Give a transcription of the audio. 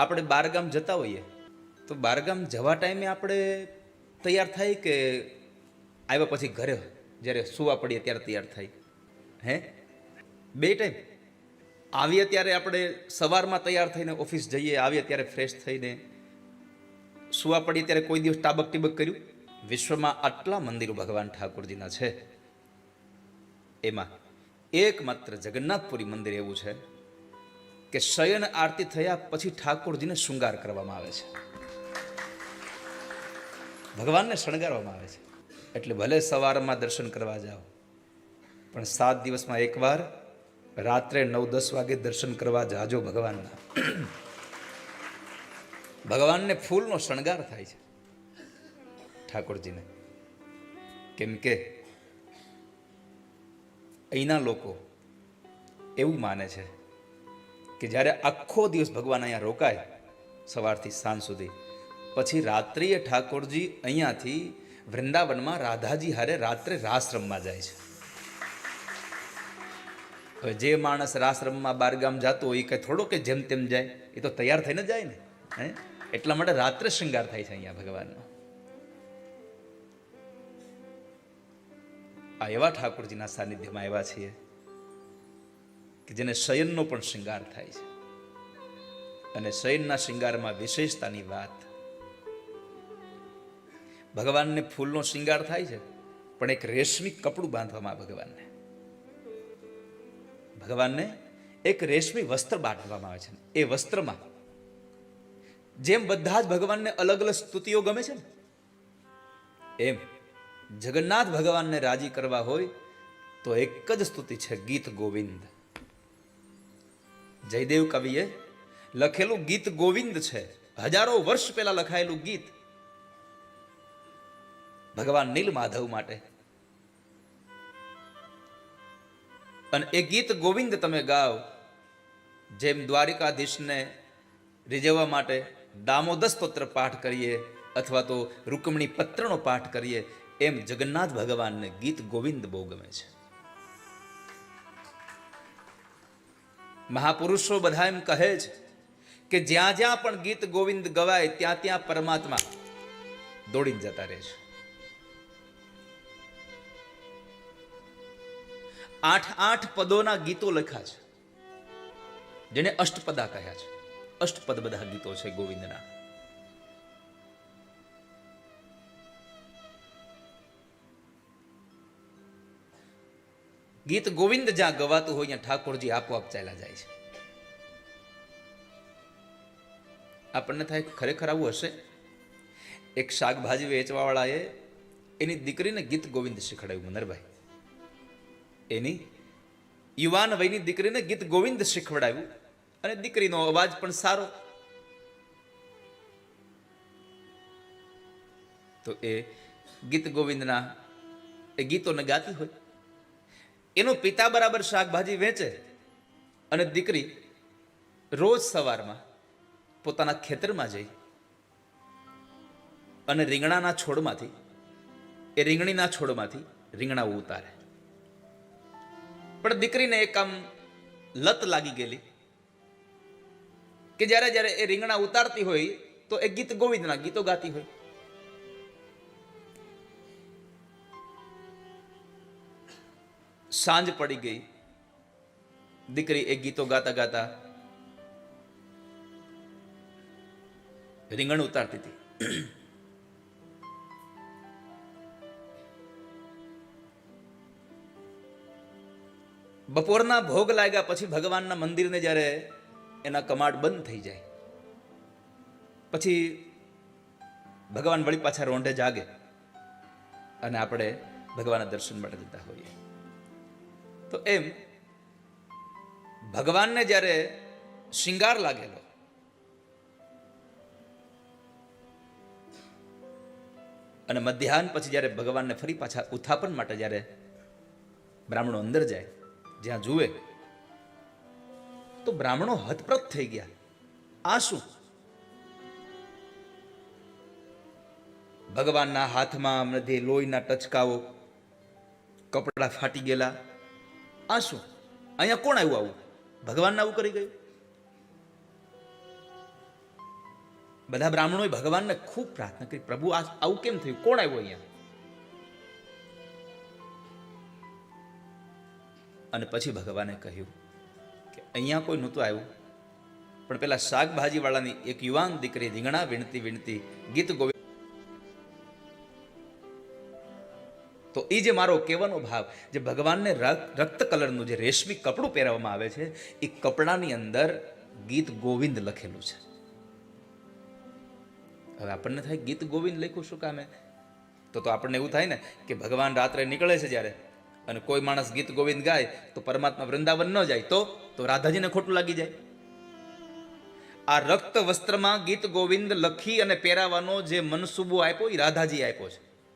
આપણે બારગામ જતા હોઈએ, તો બારગામ જવા ટાઈમે આપણે તૈયાર થાય કે આવ્યા પછી ઘરે જ્યારે સુવા પડીએ ત્યારે તૈયાર થાય? હે? બે ટાઈમ. આવીએ ત્યારે આપણે સવારમાં તૈયાર થઈને ઓફિસ જઈએ, આવીએ ત્યારે ફ્રેશ થઈને સુવા પડીએ ત્યારે કોઈ દિવસ ટાબક ટીબક કર્યું? વિશ્વમાં આટલા મંદિરો ભગવાન ઠાકોરજીના છે. એમાં એકમાત્ર જગન્નાથપુરી મંદિર એવું છે. કે શયન આરતી થયા પછી ઠાકોરજીને શૃંગાર કરવામાં આવે છે. ભગવાનને શણગારવામાં આવે છે. એટલે ભલે સવારમાં દર્શન કરવા જાઓ, પણ સાત દિવસમાં એકવાર રાત્રે નવ દસ વાગે દર્શન કરવા જાજો ભગવાનના. ભગવાનને ફૂલનો શણગાર થાય છે ઠાકોરજીને. કેમ કે અહીંના લોકો એવું માને છે કે જ્યારે આખો દિવસ ભગવાન અહીંયા રોકાય, સવારથી સાંજ સુધી. પછી રાત્રિએ ઠાકોરજી અહીંયાથી વૃંદાવનમાં રાધાજી હારે રાત્રે રાસ રમવા જાય છે. હવે જે માણસ રાસ રમવા બારગામ જતો હોય, એ કંઈ થોડો કે જેમ તેમ જાય, એ તો તૈયાર થઈને જાય ને? હે? એટલા માટે રાત્રે શૃંગાર થાય છે અહીંયા ભગવાનનો. આ એવા ઠાકોરજીના સાનિધ્યમાં આવ્યા છીએ. કે જેને શયનનો પણ શિંગાર થાય છે. અને શયનના શિંગારમાં વિશેષતાની વાત. ભગવાનને ફૂલનો શિંગાર થાય છે, પણ એક રેશમી કપડું બાંધવામાં ભગવાનને. ભગવાનને એક રેશમી વસ્ત્ર બાંધવામાં આવે છે. એ વસ્ત્રમાં જેમ બધા જ ભગવાનને અલગ અલગ સ્તુતિઓ ગમે છે ને, એમ જગન્નાથ ભગવાનને રાજી કરવા હોય તો એક જ સ્તુતિ છે ગીત ગોવિંદ. જયદેવ કવિએ લખેલું ગીત ગોવિંદ છે. હજારો વર્ષ પહેલા લખાયેલું ગીત. ભગવાન નીલ માધવ માટે. અને એ ગીત ગોવિંદ તમે ગાઓ, જેમ દ્વારિકાધીશને રીઝવવા માટે દામોદર સ્તોત્ર પાઠ કરીએ, અથવા તો રૂકમણી પત્રનો પાઠ કરીએ, એમ જગન્નાથ ભગવાનને ગીત ગોવિંદ બહુ ગમે છે. મહાપુરુષો બધા એમ કહે છે કે જ્યાં જ્યાં પણ ગીત ગોવિંદ ગવાય, ત્યાં ત્યાં પરમાત્મા દોડીને જતા રહે છે. આઠ આઠ પદોના ગીતો લખ્યા છે. જેને અષ્ટપદા કહ્યા છે. અષ્ટપદ બધા ગીતો છે ગોવિંદના. ગીત ગોવિંદ જ્યાં ગવાતું હોય ત્યાં ઠાકોરજી આપોઆપ ચાલ્યા જાય છે. આપણને થાય ખરેખર આવું હશે? એક શાકભાજી વેચવાવાળાએ એની દીકરીને ગીત ગોવિંદ શીખવાડ્યું મનરભાઈ. એની યુવાન વયની દીકરીને ગીત ગોવિંદ શીખવડાવ્યું અને દીકરીનો અવાજ પણ સારો. તો એ ગીત ગોવિંદના એ ગીતોને ગાતી હોય. એનો પિતા બરાબર શાકભાજી વેચે અને દીકરી રોજ સવારમાં પોતાના ખેતરમાં જઈ અને રીંગણાના છોડમાંથી, એ રીંગણીના છોડમાંથી રીંગણા ઉતારે. પણ દીકરીને એક આમ લત લાગી ગયેલી કે જ્યારે જ્યારે એ રીંગણા ઉતારતી હોય તો એ ગીત ગોવિંદના ગીતો ગાતી હોય. સાંજ પડી ગઈ. દીકરી એ ગીતો ગાતા ગાતા રીંગણ ઉતારતી હતી. બપોરના ભોગ લાગ્યા પછી ભગવાનના મંદિરને જ્યારે એના કમાડ બંધ થઈ જાય, પછી ભગવાન વળી પાછા રોંઢે જાગે અને આપણે ભગવાનના દર્શન માટે જતા હોઈએ. તો એમ ભગવાનને જ્યારે શિંગાર લાગેલો, અને મધ્યાહન પછી જ્યારે ભગવાનને ફરી પાછા ઉત્થાપન માટે જ્યારે બ્રાહ્મણો અંદર જાય, જ્યાં જુએ, તો બ્રાહ્મણો હતપ્રત થઈ ગયા. આ શું? ભગવાનના હાથમાં મધ્ય લોહીના ટચકાઓ, કપડા ફાટી ગયેલા આ શું? અહીંયા કોણ આવ્યું આવું? ભગવાનને આવું કરી ગયું? બધા બ્રાહ્મણોએ ભગવાનને ખૂબ પ્રાર્થના કરી. પ્રભુ, આ આવું કેમ થયું? કોણ આવ્યો અહીંયા? અને પછી ભગવાને કહ્યું કે અહીંયા કોઈ નહોતું આવ્યું. પણ પેલા શાકભાજીવાળાની એક યુવાન દીકરી રીંગણા વીણતી વીણતી ગીત ગોવિંદ તો એ જે મારો કહેવાનો ભાવ, જે ભગવાનને રક્ત કલરનું જે રેશમી કપડું પહેરવામાં આવે છે એ કપડાની અંદર ગીત ગોવિંદ લખેલું છે. હવે આપણને થાય ગીત ગોવિંદ લખ્યું શું કામે? તો તો આપણને એવું થાય ને કે ભગવાન રાત્રે નીકળે છે જ્યારે અને કોઈ માણસ ગીત ગોવિંદ ગાય તો પરમાત્મા વૃંદાવન ન જાય, તો તો રાધાજીને ખોટું લાગી જાય. આ રક્ત વસ્ત્રમાં ગીત ગોવિંદ લખી અને પહેરાવાનો જે મનસુબો આપ્યો એ રાધાજી આપ્યો છે.